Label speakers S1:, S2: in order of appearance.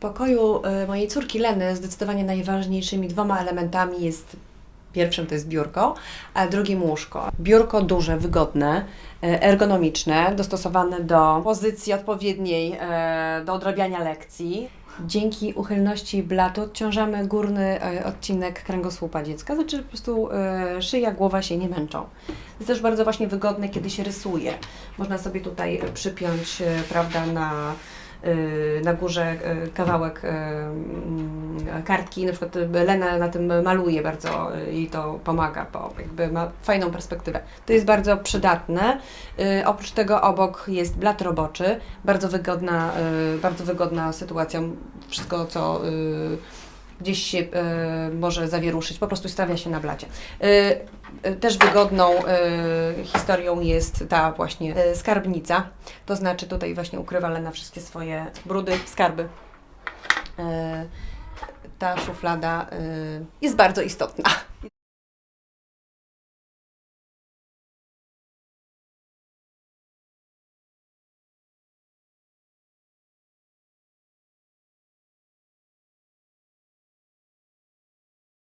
S1: pokoju e, mojej córki Leny zdecydowanie najważniejszymi dwoma elementami jest Pierwszym to jest biurko, a drugim łóżko. Biurko duże, wygodne, e, ergonomiczne, dostosowane do pozycji odpowiedniej e, do odrabiania lekcji. Dzięki uchylności blatu odciążamy górny odcinek kręgosłupa dziecka, znaczy po prostu szyja, głowa się nie męczą. Jest też bardzo właśnie wygodne, kiedy się rysuje. Można sobie tutaj przypiąć, prawda, na, na górze e, kawałek e, mm, kartki, na przykład Lena na tym maluje bardzo i to pomaga, bo jakby ma fajną perspektywę. To jest bardzo przydatne. Oprócz tego obok jest blat roboczy, bardzo wygodna, bardzo wygodna sytuacja. Wszystko, co gdzieś się e, może zawieruszyć, po prostu stawia się na blacie. E, e, Też wygodną historią jest ta właśnie e, skarbnica, to znaczy tutaj właśnie ukrywa Lena wszystkie swoje brudy, skarby. Ta szuflada e, jest bardzo istotna.